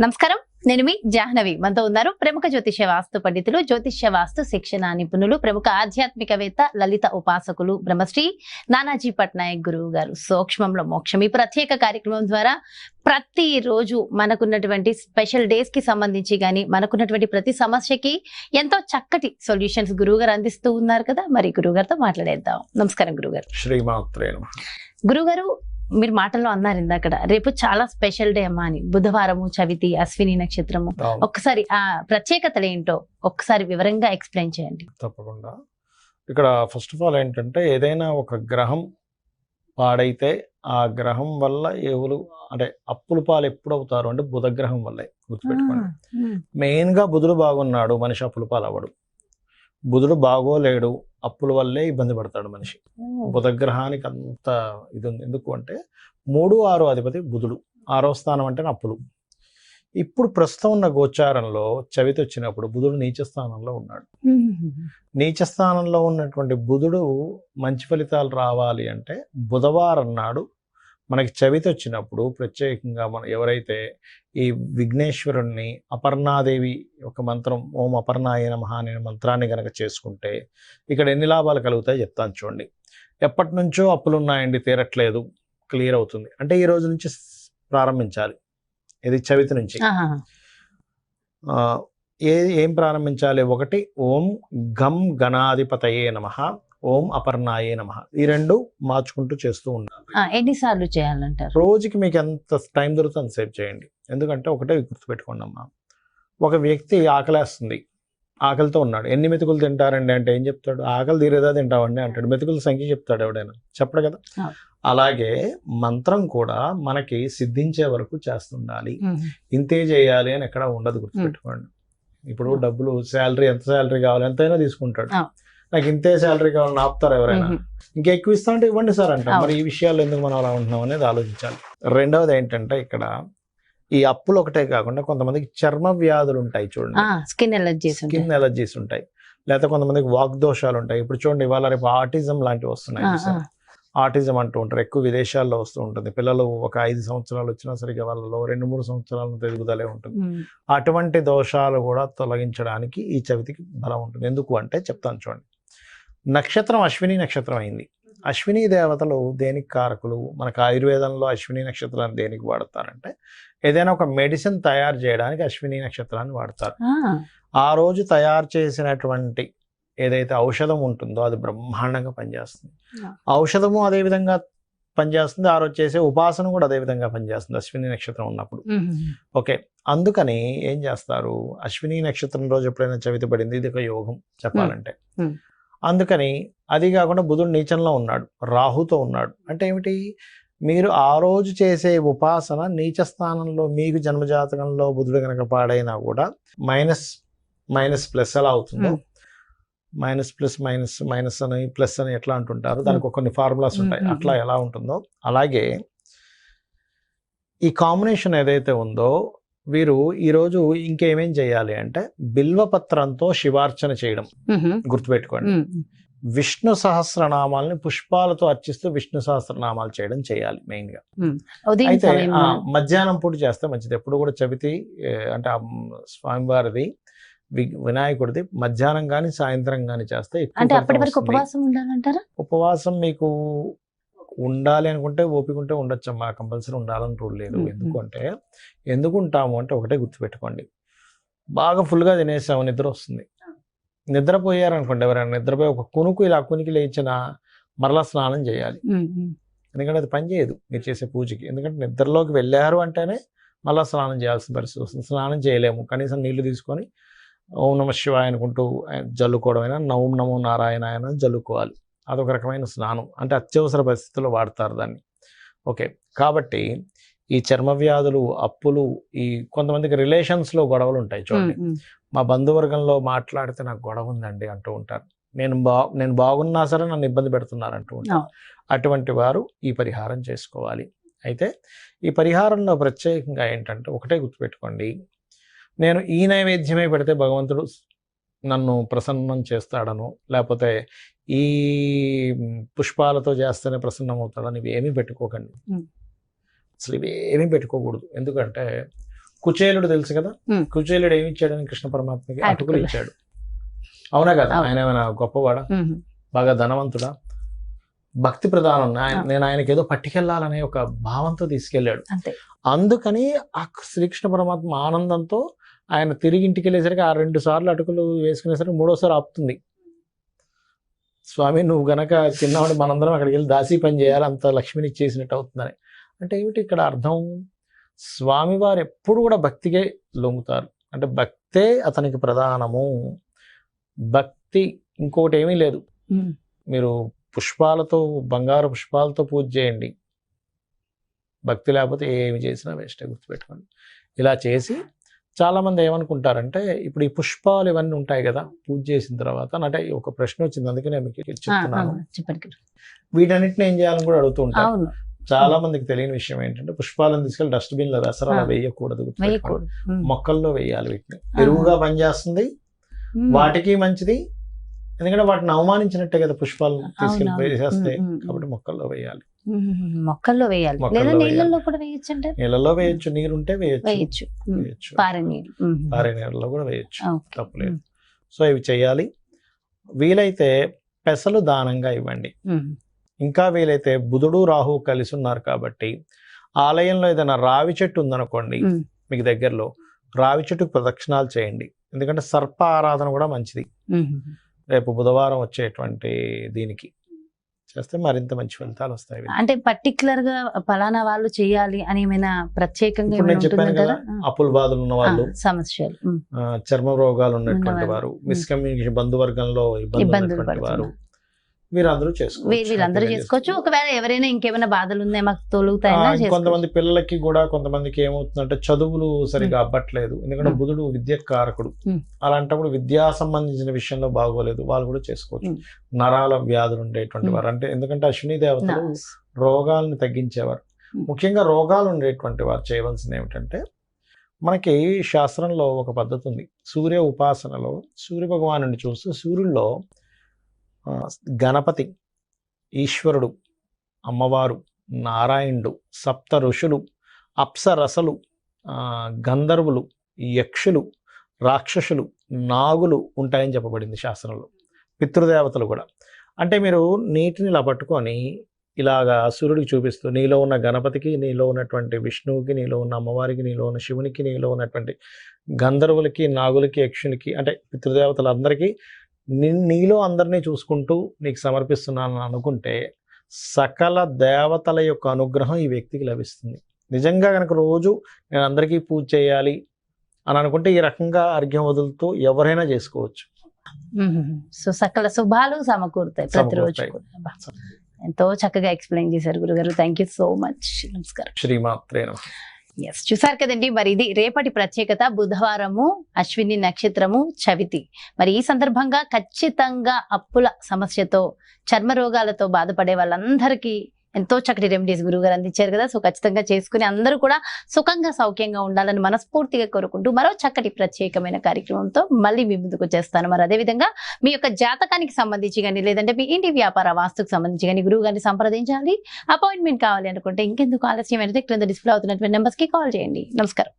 నమస్కారం. నేను మీ జాహ్నవి. మనతో ఉన్నారు ప్రముఖ జ్యోతిష్య వాస్తు పండితులు జ్యోతిష్య వాస్తు శిక్షణ నిపుణులు ప్రముఖ ఆధ్యాత్మికవేత్త లలిత ఉపాసకులు బ్రహ్మశ్రీ నానాజీ పట్నాయక్ గురువు గారు. సూక్ష్మంలో మోక్షం. ఈ ప్రత్యేక కార్యక్రమం ద్వారా ప్రతి రోజు మనకున్నటువంటి స్పెషల్ డేస్కి సంబంధించి గాని మనకున్నటువంటి ప్రతి సమస్యకి ఎంతో చక్కటి సొల్యూషన్స్ గురువు గారు అందిస్తూ ఉన్నారు కదా. మరి గురువు గారితో మాట్లాడేద్దాం. నమస్కారం గురువు గారు. శ్రీమాత్రే. గురుగారు మీరు మాటల్లో అన్నారు ఇందాకడ. రేపు చాలా స్పెషల్ డే అమ్మా అని. బుధవారము చవితి అశ్విని నక్షత్రము. అవును, ఒక్కసారి ఆ ప్రత్యేకతలు ఏంటో ఒక్కసారి వివరంగా ఎక్స్ప్లెయిన్ చేయండి. తప్పకుండా. ఇక్కడ ఫస్ట్ ఆఫ్ ఆల్ ఏంటంటే ఏదైనా ఒక గ్రహం పాడైతే ఆ గ్రహం వల్ల ఎవరు అంటే అప్పుల పాలు ఎప్పుడు అవుతారు అంటే బుధ గ్రహం వల్లే గుర్తుపెట్టుకోండి. మెయిన్గా బుధుడు బాగున్నాడు మనిషి అప్పుల పాలు అవ్వడు బుధుడు బాగోలేడు అప్పుల వల్లే ఇబ్బంది పడతాడు మనిషి. బుధ గ్రహానికి అంత ఇది ఉంది ఎందుకు అంటే మూడు ఆరు అధిపతి బుధుడు. ఆరో స్థానం అంటే అప్పులు. ఇప్పుడు ప్రస్తుతం ఉన్న గోచారంలో చవితి వచ్చినప్పుడు బుధుడు నీచ స్థానంలో ఉన్నాడు. నీచ స్థానంలో ఉన్నటువంటి బుధుడు మంచి ఫలితాలు రావాలి అంటే బుధవారం నాడు మనకి చవితి వచ్చినప్పుడు ప్రత్యేకంగా మనం ఎవరైతే ఈ విఘ్నేశ్వరుణ్ణి అపర్ణాదేవి ఒక మంత్రం ఓం అపర్ణాయ నమః అనే మంత్రాన్ని గనక చేసుకుంటే ఇక్కడ ఎన్ని లాభాలు కలుగుతాయి చెప్తాను చూడండి. ఎప్పటి నుంచో అప్పులు ఉన్నాయండి తీరట్లేదు క్లియర్ అవుతుంది. అంటే ఈ రోజు నుంచి ప్రారంభించాలి. ఇది చవితి నుంచి. ఏ ఏం ప్రారంభించాలి? ఒకటి ఓం గం గణాధిపతయే నమ. ఓం అపర్ణాయే నమ. ఈ రెండు మార్చుకుంటూ చేస్తూ ఉండాలి ఆ, ఎన్నిసార్లు చేయాలంటారు? రోజుకి మీకు ఎంత టైం దొరుకుతుంది అంతసేపు చేయండి. ఎందుకంటే ఒకటే గుర్తుపెట్టుకోండి అమ్మా ఒక వ్యక్తి ఆకలేస్తుంది. ఆకలితో ఉన్నాడు. ఎన్ని మెతుకులు తింటారండి అంటే ఏం చెప్తాడు? ఆకలి తీరేదా తింటావండి అంటాడు. మెతుకుల సంఖ్య చెప్తాడు ఎవడైనా. చెప్పడు కదా. అలాగే మంత్రం కూడా మనకి సిద్ధించే వరకు చేస్తుండాలి. ఇంతే చేయాలి అని ఎక్కడ ఉండదు గుర్తుపెట్టుకోండి ఇప్పుడు డబ్బులు శాలరీ ఎంత శాలరీ కావాలి ఎంతైనా తీసుకుంటాడు. నాకు ఇంతే శాలరీ కావాలని ఆపుతారు ఎవరైనా. ఇంకా ఎక్కువ ఇస్తా అంటే ఇవ్వండి సార్ అవును. మరి ఈ విషయాలు ఎందుకు మనం అలా ఉంటున్నాం అనేది ఆలోచించాలి. రెండవది ఏంటంటే ఇక్కడ ఈ అప్పులు ఒకటే కాకుండా కొంతమందికి చర్మ వ్యాధులు ఉంటాయి చూడండి. స్కిన్ ఎలర్జీస్ ఉంటాయి. స్కిన్ ఎలర్జీస్ ఉంటాయి. లేకపోతే కొంతమందికి వాగ్దోషాలు ఉంటాయి. ఇప్పుడు చూడండి ఇవాళ రేపు ఆటిజం లాంటివి వస్తున్నాయి? ఆటిజం అంటూ ఉంటారు. ఎక్కువ విదేశాల్లో వస్తూ ఉంటుంది. పిల్లలు ఒక ఐదు సంవత్సరాలు వచ్చినా సరిగ్గా వాళ్ళలో రెండు మూడు సంవత్సరాల ఎదుగుదలే ఉంటుంది. అటువంటి దోషాలు కూడా తొలగించడానికి ఈ చవితికి బలం ఉంటుంది. ఎందుకు అంటే చెప్తాను చూడండి. నక్షత్రం అశ్విని నక్షత్రం అయింది. అశ్విని దేవతలు దేనికి కారకులు? మనకు ఆయుర్వేదంలో అశ్విని నక్షత్రాన్ని దేనికి వాడతారంటే ఏదైనా ఒక మెడిసిన్ తయారు చేయడానికి అశ్విని నక్షత్రాన్ని వాడతారు. ఆ, రోజు తయారు చేసినటువంటి ఏదైతే ఔషధం ఉంటుందో అది బ్రహ్మాండంగా పనిచేస్తుంది. ఔషధము అదే విధంగా పనిచేస్తుంది ఆ రోజు చేసే ఉపాసన కూడా అదే విధంగా పనిచేస్తుంది అశ్విని నక్షత్రం ఉన్నప్పుడు. ఓకే అందుకని ఏం చేస్తారు? అశ్విని నక్షత్రం రోజు ఎప్పుడైనా చవితి పడింది ఇది ఒక యోగం చెప్పాలంటే. అందుకని అది కాకుండా బుధుడు నీచంలో ఉన్నాడు రాహుతో ఉన్నాడు. అంటే ఏమిటి? మీరు ఆ రోజు చేసే ఉపాసన నీచ స్థానంలో మీకు జన్మజాతకంలో బుధుడు కనుక పాడైనా కూడా మైనస్ మైనస్ ప్లస్ ఎలా అవుతుందో. మైనస్ ప్లస్ మైనస్ మైనస్ అని ప్లస్ అని ఎట్లా అంటుంటారు? దానికి కొన్ని ఫార్ములాస్ ఉంటాయి. అట్లా ఎలా ఉంటుందో అలాగే ఈ కాంబినేషన్ ఏదైతే ఉందో వీరు ఈరోజు ఇంకేమేం చేయాలి అంటే బిల్వపత్రంతో శివార్చన చేయడం. గుర్తుపెట్టుకోండి. విష్ణు సహస్రనామాలని పుష్పాలతో అర్చిస్తూ విష్ణు సహస్రనామాలు చేయడం చేయాలి మెయిన్గా అయితే మధ్యాహ్నం పూట చేస్తే మంచిది ఎప్పుడు కూడా చవితి అంటే ఆ స్వామివారిది వినాయకుడిది మధ్యాహ్నం కానీ సాయంత్రం కానీ చేస్తే అంటే అప్పటి వరకు. ఉపవాసం ఉండాలంటారా ఉపవాసం మీకు ఉండాలి అనుకుంటే ఓపిక ఉంటే ఉండొచ్చు అమ్మా కంపల్సరీ ఉండాలని రూల్ లేదు. ఎందుకంటే ఎందుకు ఉంటాము అంటే ఒకటే గుర్తుపెట్టుకోండి. బాగా ఫుల్గా తినేసాము నిద్ర వస్తుంది నిద్రపోయారనుకోండి ఎవరైనా నిద్రపోయి ఒక కునుకు ఇలా కునికి లేచిన మరలా స్నానం చేయాలి. ఎందుకంటే అది పని చేయదు మీరు చేసే పూజకి. ఎందుకంటే నిద్రలోకి వెళ్ళారు అంటేనే మళ్ళీ స్నానం చేయాల్సిన పరిస్థితి వస్తుంది. స్నానం చేయలేము. కనీసం నీళ్ళు తీసుకొని ఓం నమ శివాయ అనుకుంటూ ఆయన జల్లుకోవడమైనా నవం నమో నారాయణ అయినా జల్లుకోవాలి. అదొక రకమైన స్నానం. అంటే అత్యవసర పరిస్థితుల్లో వాడతారు దాన్ని. ఓకే. కాబట్టి ఈ చర్మ వ్యాధులు అప్పులు ఈ కొంతమందికి రిలేషన్స్లో గొడవలు ఉంటాయి చూడండి. మా బంధువర్గంలో మాట్లాడితే నాకు గొడవ ఉందండి అంటూ ఉంటారు. నేను బా నేను బాగున్నా సరే నన్ను ఇబ్బంది పెడుతున్నారు అంటూ ఉంటారు. అటువంటి వారు ఈ పరిహారం చేసుకోవాలి. అయితే ఈ పరిహారంలో ప్రత్యేకంగా ఏంటంటే ఒకటే గుర్తుపెట్టుకోండి. నేను ఈ నైవేద్యమే పెడితే భగవంతుడు నన్ను ప్రసన్నం చేస్తాడను లేకపోతే ఈ పుష్పాలతో చేస్తేనే ప్రసన్నం అవుతాడని ఇవి ఏమీ పెట్టుకోకండి. అసలు ఇవి ఏమీ పెట్టుకోకూడదు. ఎందుకంటే కుచేలుడు తెలుసు కదా. కుచేలుడు ఏమి ఇచ్చాడని కృష్ణ పరమాత్మకి అటుకులు. ఇచ్చాడు. అవునా కదా. ఆయన ఏమైనా గొప్పవాడా? బాగా ధనవంతుడా? భక్తి ప్రధానం. నేను ఆయనకి ఏదో పట్టుకెళ్ళాలనే ఒక భావంతో తీసుకెళ్ళాడు. అందుకని ఆ శ్రీకృష్ణ పరమాత్మ ఆనందంతో ఆయన తిరిగి ఇంటికి వెళ్ళేసరికి ఆ రెండు సార్లు అటుకులు వేసుకునేసరికి మూడోసారి ఆపుతుంది. స్వామి నువ్వు గనక చిన్నవాడు మనందరం అక్కడికి వెళ్ళి దాసీ పని చేయాలి అంత లక్ష్మిని చేసినట్టు అవుతుందని. అంటే ఏమిటి ఇక్కడ అర్థం? స్వామివారు ఎప్పుడు కూడా భక్తికే లొంగుతారు. అంటే భక్తే అతనికి ప్రధానము. భక్తి ఇంకోటి ఏమీ లేదు. మీరు పుష్పాలతో బంగారు పుష్పాలతో పూజ చేయండి. భక్తి లేకపోతే ఏమి చేసినా వేస్ట్ గుర్తుపెట్టుకోండి. ఇలా చేసి చాలా మంది ఏమనుకుంటారంటే ఇప్పుడు ఈ పుష్పాలు ఇవన్నీ ఉంటాయి కదా పూజ చేసిన తర్వాత అంటే ఒక ప్రశ్న వచ్చింది అందుకే నేను మీకు చెప్తున్నాను. వీటన్నిటిని ఏం చేయాలని కూడా అడుగుతూ ఉంటారు. అవును. చాలా మందికి తెలియని విషయం ఏంటంటే పుష్పాలను తీసుకెళ్ళి డస్ట్బిన్లో రసరాలు. వేయకూడదు మొక్కల్లో వేయాలి వీటిని. ఎరువుగా పనిచేస్తుంది వాటికి మంచిది. ఎందుకంటే వాటిని అవమానించినట్టే కదా పుష్పాలను తీసుకెళ్ళి అవునవును. వేసేస్తే కాబట్టి మొక్కల్లో వేయాలి. మొక్కల్లో వేయాలి. లేదా. నీళ్ళల్లో కూడా వేయచ్చు అంటే నీళ్ళలో వేయొచ్చు. నీరుంటే వేయొచ్చు. వేయచ్చు. పారే నీళ్ళలో కూడా వేయొచ్చు. తప్పులేదు. సో ఇవి చేయాలి. వీలైతే పెసలు దానంగా ఇవ్వండి. ఇంకా వీలైతే బుధుడు రాహు కలిసి ఉన్నారు కాబట్టి ఆలయంలో ఏదైనా రావి చెట్టు ఉందనుకోండి. మీకు దగ్గరలో రావి చెట్టుకు ప్రదక్షిణాలు చేయండి. ఎందుకంటే సర్ప ఆరాధన కూడా మంచిది. రేపు బుధవారం వచ్చేటువంటి దీనికి. చేస్తే మరింత మంచి ఫలితాలు వస్తాయి అంటే పర్టికులర్గా ఫలానా వాళ్ళు చేయాలి అని ఏమైనా ప్రత్యేకంగా నేను చెప్పాను కదా? అప్పుల బాధలు ఉన్న వాళ్ళు సమస్యలు. చర్మ రోగాలు ఉన్నటువంటి. వారు మిస్కమ్యూనికేషన్ బంధువర్గంలో ఇబ్బంది ఉన్నటువంటి వారు వీరందరూ వీ- చేసుకోవచ్చు వీళ్ళందరూ చేసుకోవచ్చు ఒకవేళ ఎవరైనా ఇంకేమైనా బాధలు ఉన్నాయి మాకు చేసుకోవచ్చు కొంతమంది పిల్లలకి కూడా కొంతమందికి ఏమవుతుందంటే చదువులు సరిగా అవ్వట్లేదు ఎందుకంటే. బుధుడు విద్య కారకుడు. అలాంటప్పుడు విద్యా సంబంధించిన విషయంలో బాగోలేదు వాళ్ళు కూడా చేసుకోవచ్చు. నరాల వ్యాధులు ఉండేటువంటి. వారు అంటే ఎందుకంటే అశ్విని దేవతలు. రోగాలను తగ్గించేవారు. ముఖ్యంగా రోగాలు ఉండేటువంటి వారు చేయవలసింది ఏమిటంటే మనకి శాస్త్రంలో ఒక పద్ధతి ఉంది సూర్య ఉపాసనలో సూర్య భగవాను చూస్తూ సూర్యుల్లో గణపతి ఈశ్వరుడు అమ్మవారు నారాయణుడు సప్త ఋషులు అప్సరసలు గంధర్వులు యక్షులు రాక్షసులు నాగులు ఉంటాయని చెప్పబడింది శాస్త్రంలో. పితృదేవతలు కూడా. అంటే మీరు నీటిని ఇలా పట్టుకొని ఇలాగా సూర్యుడికి చూపిస్తూ నీలో ఉన్న గణపతికి నీలో ఉన్నటువంటి విష్ణువుకి నీలో ఉన్న అమ్మవారికి నీలో ఉన్న శివునికి నీలో ఉన్నటువంటి గంధర్వులకి నాగులకి యక్షునికి అంటే పితృదేవతలందరికీ నీలో అందరినీ చూసుకుంటూ నీకు సమర్పిస్తున్నాను అనుకుంటే సకల దేవతల యొక్క అనుగ్రహం ఈ వ్యక్తికి లభిస్తుంది. నిజంగా కనుక రోజు నేను అందరికీ పూజ చేయాలి అని అనుకుంటే ఈ రకంగా అర్ఘ్యం వదులుతూ ఎవరైనా చేసుకోవచ్చు. సో సకల శుభాలు సమకూరుతాయి ప్రతిరోజు. ఎంతో చక్కగా ఎక్స్ప్లెయిన్ చేశారు గురుగారు. Thank you so much. నమస్కారం. శ్రీమాత్రే నమః. ఎస్ చూసారు కదండి మరి ఇది రేపటి ప్రత్యేకత బుధవారము అశ్విని నక్షత్రము చవితి. మరి ఈ సందర్భంగా ఖచ్చితంగా అప్పుల సమస్యతో చర్మ రోగాలతో బాధపడే వాళ్ళందరికీ ఎంతో చక్కటి రెమెడీస్ గురుగారు అందించారు కదా. సో ఖచ్చితంగా చేసుకుని అందరూ కూడా సుఖంగా సౌఖ్యంగా ఉండాలని మనస్ఫూర్తిగా కోరుకుంటూ మరో చక్కటి ప్రత్యేకమైన కార్యక్రమంతో మళ్ళీ మీ ముందుకు చేస్తాను మరి అదేవిధంగా మీ యొక్క జాతకానికి సంబంధించి కానీ లేదంటే మీ ఇంటి వ్యాపార వాస్తుకు సంబంధించి కానీ గురువు గారిని సంప్రదించాలి. అపాయింట్మెంట్ కావాలి అనుకుంటే ఇంకెందుకు ఆలస్యం అయితే క్రింద డిస్ప్లే అవుతున్నటువంటి నెంబర్స్కి కాల్ చేయండి. నమస్కారం.